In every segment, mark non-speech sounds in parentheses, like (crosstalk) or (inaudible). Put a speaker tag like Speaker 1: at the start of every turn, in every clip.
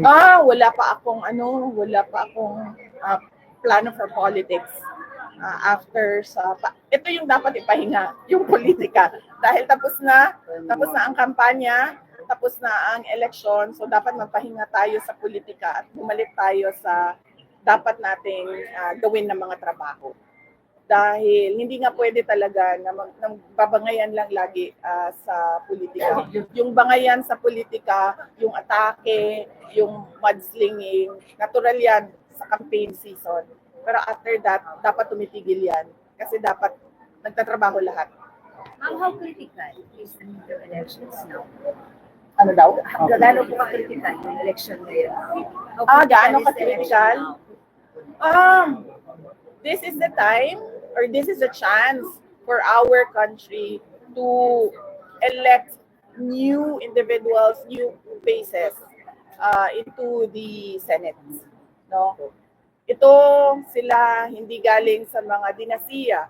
Speaker 1: Ah, wala pa akong ano, wala pa akong ah, plano for politics. Ah, after sa pa- ito yung dapat ipahinga, yung (laughs) politika. Dahil tapos na, tapos na ang kampanya, tapos na ang election, so dapat magpahinga tayo sa politika at bumalik tayo sa dapat nating ah, gawin ng mga trabaho. Dahil hindi nga pwede talaga na mag, nang babangayan lang lagi ah, sa politika. Yung bangayan sa politika, yung atake, yung mudslinging, natural yan sa campaign season. Pero after that, dapat tumitigil yan. Kasi dapat nagtatrabaho lahat.
Speaker 2: Ma'am, how critical is the midterm elections now?
Speaker 1: Ano daw?
Speaker 2: Gaano po ka-critical yung election ngayon?
Speaker 1: Ah, gaano ka-critical? Um, this is the time or this is the chance for our country to elect new individuals, new faces uh, into the Senate. No? Ito sila hindi galing sa mga dinasiya.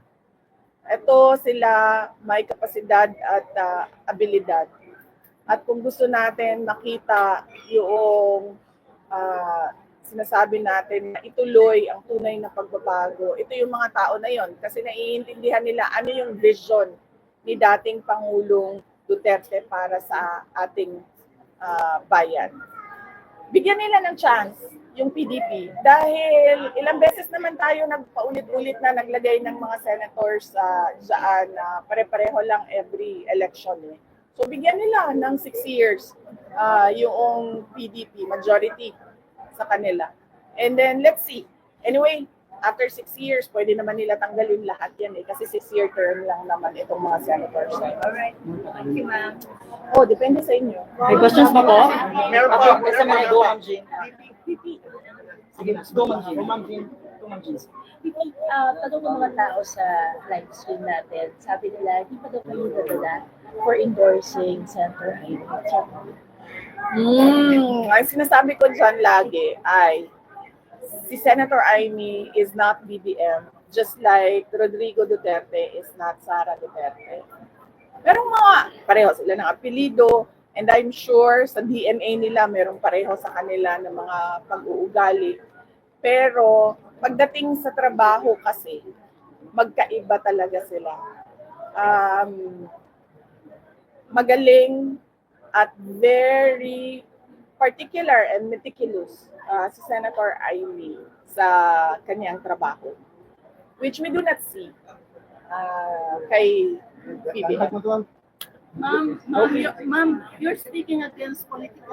Speaker 1: Ito sila may kapasidad at uh, abilidad. At kung gusto natin makita yung ah, sinasabi natin na ituloy ang tunay na pagbabago. Ito yung mga tao na yon kasi naiintindihan nila ano yung vision ni dating Pangulong Duterte para sa ating ah, bayan. Bigyan nila ng chance yung PDP dahil ilang beses naman tayo nagpaulit-ulit na naglagay ng mga senators sa dyan na pare-pareho lang every election eh. So bigyan nila ng six years ah, yung PDP majority sa kanila. And then, let's see. Anyway, after six years, pwede naman nila tanggalin lahat yan eh. Kasi six-year term lang naman itong mga senators.
Speaker 2: Alright. Thank you, ma'am.
Speaker 1: Oh, depende sa inyo.
Speaker 3: May questions pa po?
Speaker 4: Meron pa.
Speaker 3: Okay, isa mga go, Ma'am Jean. Sige, go, Ma'am Jean. Go, Ma'am Jean. Go, Ma'am Jean.
Speaker 5: uh, tanong ng mga tao sa live stream natin, sabi nila, hindi pa daw kayo dadala for endorsing Senator Heidi.
Speaker 1: Hmm, ang sinasabi ko dyan lagi ay si Senator Amy is not BBM, just like Rodrigo Duterte is not Sara Duterte. Merong mga, pareho sila ng apelido, and I'm sure sa DNA nila merong pareho sa kanila ng mga pag-uugali. Pero pagdating sa trabaho kasi, magkaiba talaga sila. Um, magaling at very particular and meticulous uh, si Senator Amy sa kanyang trabaho. Which we do not see uh, kay PBM.
Speaker 6: Ma'am, ma'am, you're, ma'am, you're speaking against political